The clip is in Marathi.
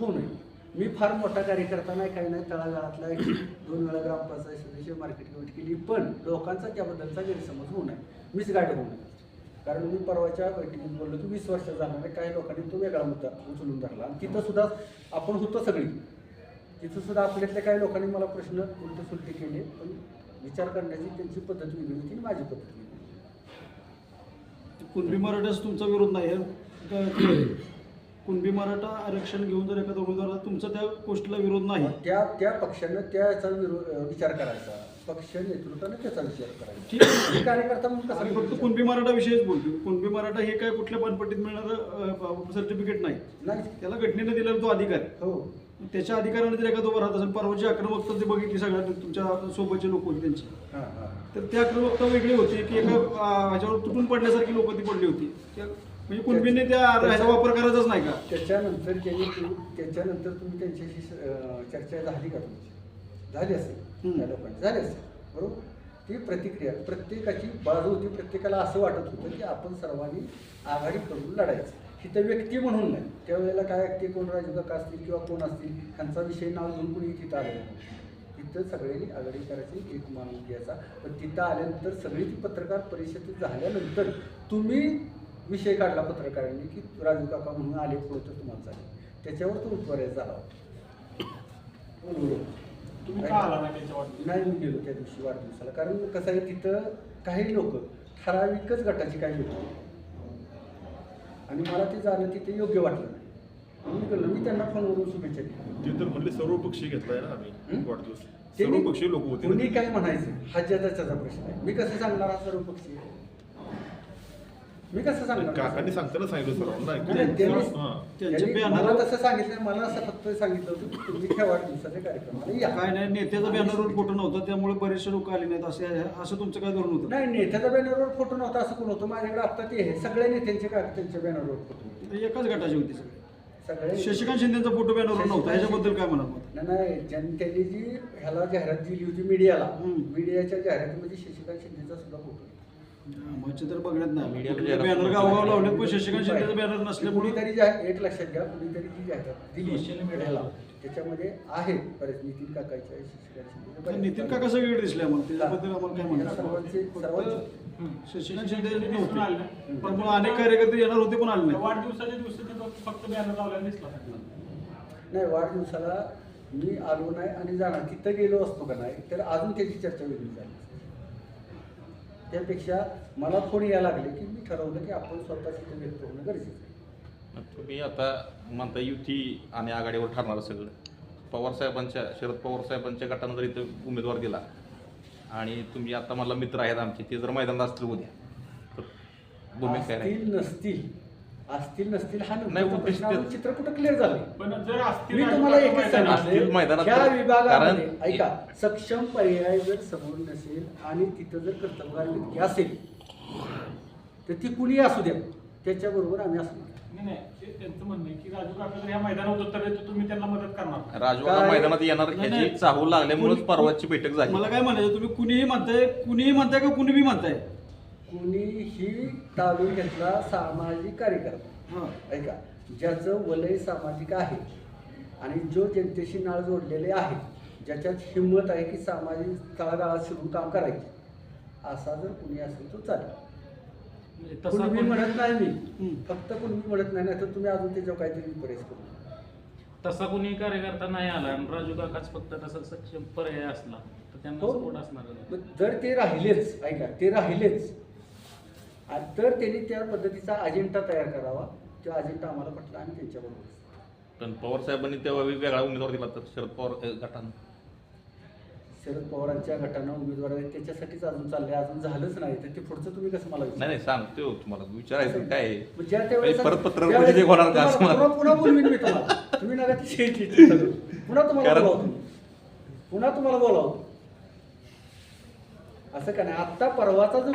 मी फार मोठा कार्यकर्ता नाही काही नाही. तळागाळातला एक दोन वेळा ग्रामपंचायत सदस्य मार्केट कमिटी केली पण लोकांचा त्याबद्दलचा गैरसमज होऊ नये. मिस गाईड होऊ नये. कारण मी परवाच्या बैठकीत बोललो की वीस वर्ष जाणार आहे काही लोकांनी तो वेगळा मुद्दा उचलून धरला. आणि तिथं सुद्धा आपण होतो सगळी. तिथं सुद्धा आपल्यातल्या काही लोकांनी मला प्रश्न उलटे सुलटे केले पण विचार करण्याची त्यांची पद्धत वेगळी होती आणि माझी पद्धत वेगळी. कुणबी मराठाच तुमचा विरोध नाही कुणबी मराठा आरक्षण घेऊन जर एखादा उमेदवार आला, तुमचा त्या गोष्टीला विरोध नाही. त्या त्या पक्षानं त्याचा विरोध विचार करायचा. पक्ष नेतृत्वानं त्याचा विचार करायचा. ठीक आहे. कार्यकर्ता म्हणून कसा आम्ही फक्त कुणबी मराठा विषयीच बोलतो कुणबी मराठा हे काय कुठल्या पानपट्टीत मिळणारं सर्टिफिकेट नाही. नाही. त्याला घटनेनं दिलेला तो अधिकार. आहे. हो. त्याच्या अधिकाराने जर एखादा उभं राहत असेल परवाची आक्रमकता ते बघितली सगळ्या तुमच्या सोबतचे लोक होते त्यांची. हां हां. तर त्या आक्रमकता वेगळी होती की एका ह्याच्यावर तुटून पडल्यासारखी लोक ती पडली होती. त्या- म्हणजे कुणबीने त्या ह्याचा वापर करायचाच नाही का? त्याच्यानंतर त्यांनी तु- त्याच्यानंतर तुम्ही त्यांच्याशी अं, चर्चा झाली का तुमची? झाली असेल. हम्म. त्या लोकांची. झाली असेल. बरोबर? ती प्रतिक्रिया प्रत्येकाची बाजू होती प्रत्येकाला असं वाटत होतं की आपण सर्वांनी आघाडी करून लढायचं. तिथं व्यक्ती म्हणून नाही. त्यावेळेला काय ते कोण राजू काका असतील किंवा कोण असतील त्यांचा विषय नाव घेऊन कुणी तिथं आलेलं नव्हतं. तिथं सगळ्यांनी आघाडी करायची एक माणूस घ्यायचा. पण तिथं आल्यानंतर सगळी ती पत्रकार परिषदेत झाल्यानंतर तुम्ही विषय काढला पत्रकारांनी की राजू काका म्हणून आले पुढं तर तुम्हाला चालेल. त्याच्यावर तो उत्तर झाला होता. तुम्ही का आला नाही मी गेलो त्या दिवशी वाढदिवसाला. कारण कसं आहे तिथं काही लोक ठराविकच गटाची काही लोक आणि मला ते जाणं तिथे योग्य वाटलं नाही. मी गेलो. मी त्यांना फोनवरून शुभेच्छा दिल्या. ते तर म्हणले सर्व पक्षी घेतलाय ना हं? आम्ही वाढदिवस सर्व पक्षी लोक होते कोणी. काय म्हणायचं? हा ज्याचा प्रश्न आहे. मी कसं सांगणार हा सर्व पक्षी? आहे? मी कसं सांगणार काकांनी सांगताना सांगितलं सर्वांना त्यांनी- हां. त्यांच्या मला बॅनरवर तसं सांगितलं मला असं फक्त सांगितलं होतं की तुम्ही त्या वाढदिवसाच्या कार्यक्रमाला या काय नाही नेत्याचा बॅनरवर फोटो नव्हता त्यामुळे बरेचसे लोक आले नाहीत असे असं तुमचं काय धोरण होतं नाही नेत्याच्या बॅनरवर फोटो नव्हता असं कोण होतं माझ्याकडे आता ते आहे सगळ्या नेत्यांचे काय त्यांच्या बॅनरवर फोटो होते. ते एकाच गटाची होती सगळे सगळे शशिकांत शिंदेचा फोटो बॅनरवर नव्हता ह्याच्याबद्दल काय म्हणा मग नाही नाही ज्यांनी त्यांनी जी ह्याला जाहिरात दिली होती मीडियाला हम्म. मीडियाच्या जाहिरातीमध्ये शशिकांत शिंदेचा सुद्धा फोटो आहे. आमच्या तर बघण्यात नाही जाहिरात बॅनर गावगाव लावले पण शशिकांत शिंदेचा बॅनर नसल्यामुळे. कुणीतरी जाहीर एक लक्षात घ्या कुणीतरी जी जाहिरात दिली media. मीडियाला त्याच्यामध्ये आहे बरेच नितीन काकाच्या बरेच. नितीन काका सगळीकडे दिसले आम्हाला त्याच्याबद्दल आम्हाला काय या म्हणणार सर्वांचे सर्वांचे. शशिकांत शिंदे आलं नव्हते. नाही. पण मग अनेक कार्यकर्ते येणार होते पण आले नाही. वाढदिवसाच्या दिवशी फक्त बॅनर लावलेला दिसला नाही. नाही वाढदिवसाला मी आलो नाही आणि जाणार. तिथं गेलो असतो का नाही तर अजून त्याची चर्चा वेगळी झाली. त्यापेक्षा मला फोन यायला लागले की मी ठरवलं की आपण स्वतः तिथे व्यक्त होणं गरजेचं आहे. तुम्ही आता म्हणता युती आणि आघाडीवर ठरणार सगळं. पवार साहेबांच्या शरद पवार साहेबांच्या गटानं जर इथं उमेदवार दिला आणि तुम्ही आता मला मित्र आहेत आमचे ते जर मैदानात असतील उद्या तर भूमिका काय राहील? असतील नसतील. असतील नसतील हा नाही, प्रश्न चित्र कुठं क्लिअर झालं पण जर असतील मी तुम्हाला एकच मैदानात, असतील मैदानात सांगितलं तर- त्या विभागामध्ये कारण- ऐका सक्षम पर्याय जर समोर नसेल आणि तिथं जर कर्तव्यगार व्यक्ती असेल तर ती कुणी असू द्या. त्याच्याबरोबर आम्ही असणार नाही, नाही, ते त्यांचं म्हणणं आहे की राजू काका जर ह्या मैदानात उतरले तर तुम्ही त्यांना मदत करणार. राजू आता काय- मैदानात येणार नाही, नाही. चाहूल लागल्यामुळेच परवाची बैठक झाली. मला काय म्हणायचं तुम्ही कुणीही म्हणताय कुणीही म्हणताय का कुणी बी म्हणताय? कुणीही तालुक्यातला सामाजिक कार्यकर्ता. हा. ऐका ज्याचं वलय सामाजिक आहे आणि जो जनतेशी नाळ जोडलेले आहे ज्याच्यात हिंमत आहे की सामाजिक तळागाळात शिरून काम करायचे असा जर कुणी असेल तर चालेल. म्हणजे कुणी मी कोण- म्हणत नाही मी. फक्त कुणी मी म्हणत नाही नाही तर तुम्ही अजून त्याच्यावर काहीतरी विपरीत करू तसा कोणी कार्यकर्ता नाही आला आणि राजू काकाच फक्त तसा सक्षम पर्याय असला तर त्यांना हो. सपोर्ट असणार मग जर ते राहिलेच ऐका ते राहिलेच तर त्यांनी त्या पद्धतीचा अजेंडा तयार करावा तो अजेंडा आम्हाला पटला आणि त्यांच्याबरोबर पण पवार साहेबांनी तेव्हा वेगळा उमेदवार दिला तर शरद पवार गटानं शरद पवारांच्या गटानं उमेदवार त्याच्यासाठीच अजून चाललंय अजून झालंच नाही तर ते पुढचं तुम्ही कसं मला नाही? नाही सांगते तुम्हाला विचारायचं काय आहे? ज्या त्यावेळेस- परत पत्र त्यावेळेस परिषदेत होणार का असं मला? पुन्हा पुन्हा बोलवीन मी तुम्हाला तुम्ही नका ती करू. पुन्हा तुम्हाला कारण- बोलावतो मी. पुन्हा तुम्हाला बोलावतो असं का नाही आत्ता परवाचा जो